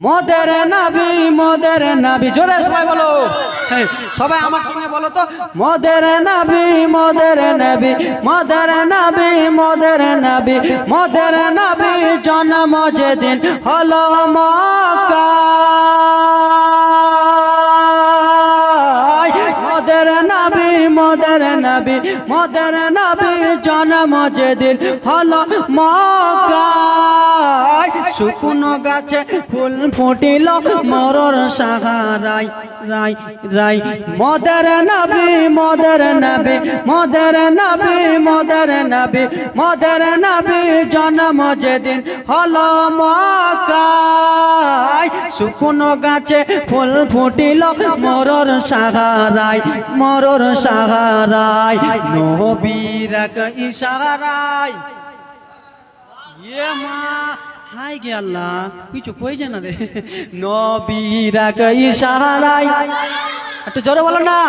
মোদের নাবি মোদের নাবি জোরে সবাই বলো হ্যাঁ, সবাই আমার সঙ্গে বলো তো মোদের নাবি মোদের নাবি মোদের নাবি মোদের নাবি মোদের নাবি জন্ম যেদিন হলো মোদের নাবি মোদের নাবি মোদের নাবি জন্ম যেদিন হলো মক্কায় শুকনো গাছে ফুল ফুটিল মরর সাহারাই রাই রাই মদের নাবি মদের নাবি মদের নাবি মদের নাবি মদের নাবি জন্ম যেদিন হলো মক্কায়। শুকনো গাছে ফুল ফুটিল মরর সাহারাই মরর সাহারাই নবীর ইশারায়। ইয়ে মা হাই গে আল্লাহ কিছু কই জানা রে? নবীরা কই সাহারাই একটু জোরে বলো না।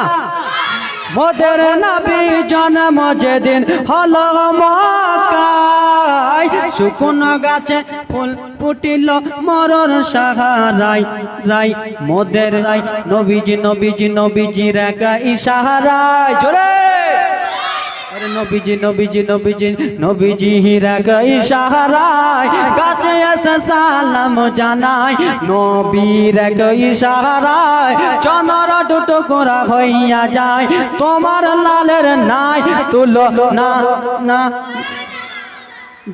মোদের নবী জন্ম যেদিন হলো মক্কায়। শুকনো গাছে ফুল ফুটিল মরর সাহারাই রাই মোদের রাই নবীজি নবীজি নবীজি রেখা ইশারায়। জোরে! সাহারায় সাহারায় দুটো যায়। তোমার লালের নাই তুলো না না,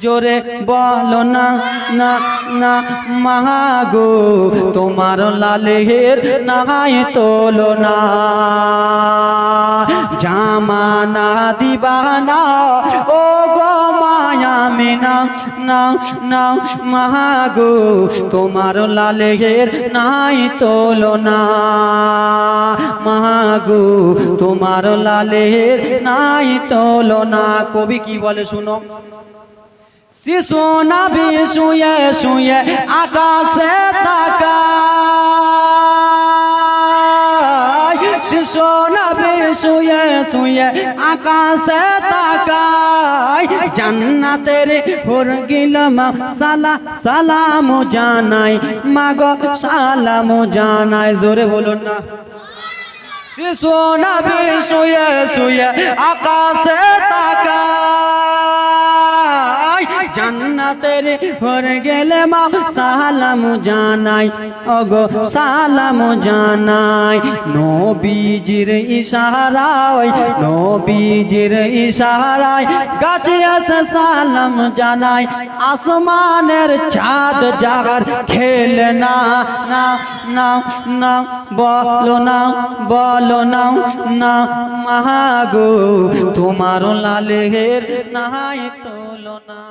জোরে বলো না না না, মাগো, তোমার লালের নাই তোলো না। জামানা দিবানা, ও গো মায়া মেনা, না না, মাগো, তোমার লালের নাই তোলো না মাগো, তোমার লালের নাই তোলো না কবি কি বলে শুনো? শিশু নাবি শুয়ে শুয়ে আকাশে তাকায়। শিশু নবী শুয়ে শুয়ে আকাশে তাকায় জান্নাতের হুর গিলম সালা সালাম জানাই। মাগো সালাম জানাই। জোরে বলুন না। শিশু নবী শুয়ে শুয়ে আকাশে জান্নাতের হর গেলে মা সালাম জানাই। অগো সালাম জানাই। নবীজির ইশারায় নবীজির ইশারায়। গাছে আসে সালাম জানাই। আসমানের চাঁদ জাগার খেল না না না না, বলো না বলো না না মাগো তোমার লালের নাহাই তোলো না